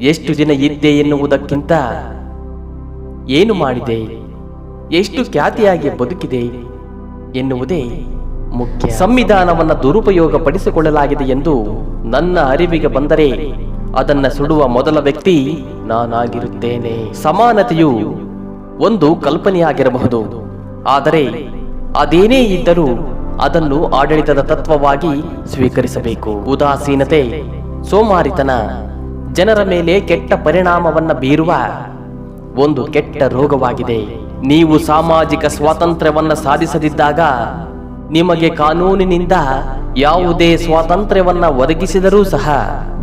ಎಷ್ಟು ದಿನ ಇದ್ದೆ ಎನ್ನುವುದಕ್ಕಿಂತ ಏನು ಮಾಡಿದೆ? ಎಷ್ಟು ಖ್ಯಾತಿಯಾಗಿ ಬದುಕಿದೆ ಎನ್ನುವುದೇ ಮುಖ್ಯ. ಸಂವಿಧಾನವನ್ನು ದುರುಪಯೋಗ ಪಡಿಸಿಕೊಳ್ಳಲಾಗಿದೆ ಎಂದು ನನ್ನ ಅರಿವಿಗೆ ಬಂದರೆ ಅದನ್ನ ಸುಡುವ ಮೊದಲ ವ್ಯಕ್ತಿ ನಾನಾಗಿರುತ್ತೇನೆ. ಸಮಾನತೆಯು ಒಂದು ಕಲ್ಪನೆಯಾಗಿರಬಹುದು. ಆದರೆ ಅದೇನೇ ಇದ್ದರೂ ಅದನ್ನು ಆಡಳಿತದ ತತ್ವವಾಗಿ ಸ್ವೀಕರಿಸಬೇಕು. ಉದಾಸೀನತೆ, ಸೋಮಾರಿತನ ಜನರ ಮೇಲೆ ಕೆಟ್ಟ ಪರಿಣಾಮವನ್ನ ಬೀರುವ ಒಂದು ಕೆಟ್ಟ ರೋಗವಾಗಿದೆ. ನೀವು ಸಾಮಾಜಿಕ ಸ್ವಾತಂತ್ರ್ಯವನ್ನ ಸಾಧಿಸದಿದ್ದಾಗ ನಿಮಗೆ ಕಾನೂನಿನಿಂದ ಯಾವುದೇ ಸ್ವಾತಂತ್ರ್ಯವನ್ನ ಒದಗಿಸಿದರೂ ಸಹ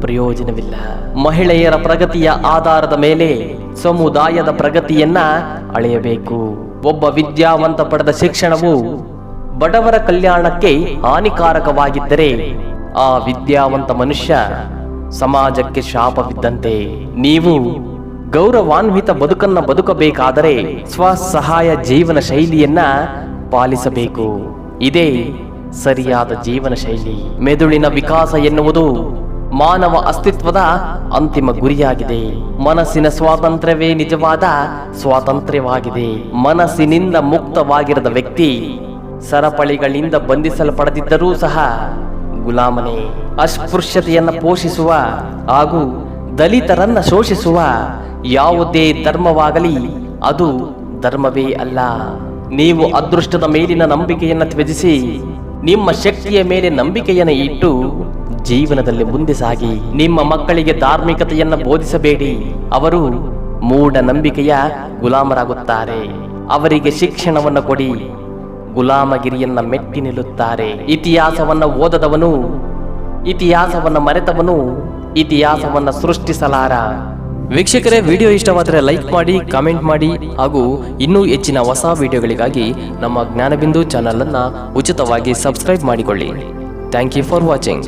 ಪ್ರಯೋಜನವಿಲ್ಲ. ಮಹಿಳೆಯರ ಪ್ರಗತಿಯ ಆಧಾರದ ಮೇಲೆ ಸಮುದಾಯದ ಪ್ರಗತಿಯನ್ನ ಅಳೆಯಬೇಕು. ಒಬ್ಬ ವಿದ್ಯಾವಂತ ಪಡೆದ ಶಿಕ್ಷಣವು ಬಡವರ ಕಲ್ಯಾಣಕ್ಕೆ ಹಾನಿಕಾರಕವಾಗಿದ್ದರೆ ಆ ವಿದ್ಯಾವಂತ ಮನುಷ್ಯ ಸಮಾಜಕ್ಕೆ ಶಾಪವಿದ್ದಂತೆ ನೀವು ಗೌರವಾನ್ವಿತ ಬದುಕನ್ನ ಬದುಕಬೇಕಾದರೆ ಸ್ವಸಹಾಯ ಜೀವನ ಶೈಲಿಯನ್ನ ಪಾಲಿಸಬೇಕು. ಇದೇ ಸರಿಯಾದ ಜೀವನ ಶೈಲಿ. ಮೆದುಳಿನ ವಿಕಾಸ ಎನ್ನುವುದು ಮಾನವ ಅಸ್ತಿತ್ವದ ಅಂತಿಮ ಗುರಿಯಾಗಿದೆ. ಮನಸ್ಸಿನ ಸ್ವಾತಂತ್ರ್ಯವೇ ನಿಜವಾದ ಸ್ವಾತಂತ್ರ್ಯವಾಗಿದೆ. ಮನಸ್ಸಿನಿಂದ ಮುಕ್ತವಾಗಿರದ ವ್ಯಕ್ತಿ ಸರಪಳಿಗಳಿಂದ ಬಂಧಿಸಲ್ಪಡದಿದ್ದರೂ ಸಹ ಗುಲಾಮನೆ, ಅಸ್ಪೃಶ್ಯತೆಯನ್ನು ಪೋಷಿಸುವ ಹಾಗೂ ದಲಿತರನ್ನ ಶೋಷಿಸುವ ಯಾವುದೇ ಧರ್ಮವಾಗಲಿ, ಅದು ಧರ್ಮವೇ ಅಲ್ಲ. ನೀವು ಅದೃಷ್ಟದ ಮೇಲಿನ ನಂಬಿಕೆಯನ್ನು ತ್ಯಜಿಸಿ, ನಿಮ್ಮ ಶಕ್ತಿಯ ಮೇಲೆ ನಂಬಿಕೆಯನ್ನು ಇಟ್ಟು ಜೀವನದಲ್ಲಿ ಮುಂದೆ ಸಾಗಿ. ನಿಮ್ಮ ಮಕ್ಕಳಿಗೆ ಧಾರ್ಮಿಕತೆಯನ್ನ ಬೋಧಿಸಬೇಡಿ. ಅವರು ಮೂಢ ನಂಬಿಕೆಯ ಗುಲಾಮರಾಗುತ್ತಾರೆ. ಅವರಿಗೆ ಶಿಕ್ಷಣವನ್ನು ಕೊಡಿ. ಗುಲಾಮಗಿರಿಯನ್ನ ಮೆಟ್ಟಿ ನಿಲ್ಲುತ್ತಾರೆ. ಇತಿಹಾಸವನ್ನ ಓದದವನು, ಇತಿಹಾಸವನ್ನ ಮರೆತವನು, ಇತಿಹಾಸವನ್ನ ಸೃಷ್ಟಿಸಲಾರ. ವೀಕ್ಷಕರೇ, ವಿಡಿಯೋ ಇಷ್ಟವಾದರೆ ಲೈಕ್ ಮಾಡಿ, ಕಾಮೆಂಟ್ ಮಾಡಿ ಹಾಗೂ ಇನ್ನೂ ಹೆಚ್ಚಿನ ಹೊಸ ವಿಡಿಯೋಗಳಿಗಾಗಿ ನಮ್ಮ ಜ್ಞಾನಬಿಂದು ಚಾನಲ್ ಅನ್ನ ಉಚಿತವಾಗಿ ಸಬ್ಸ್ಕ್ರೈಬ್ ಮಾಡಿಕೊಳ್ಳಿ. Thank you for watching.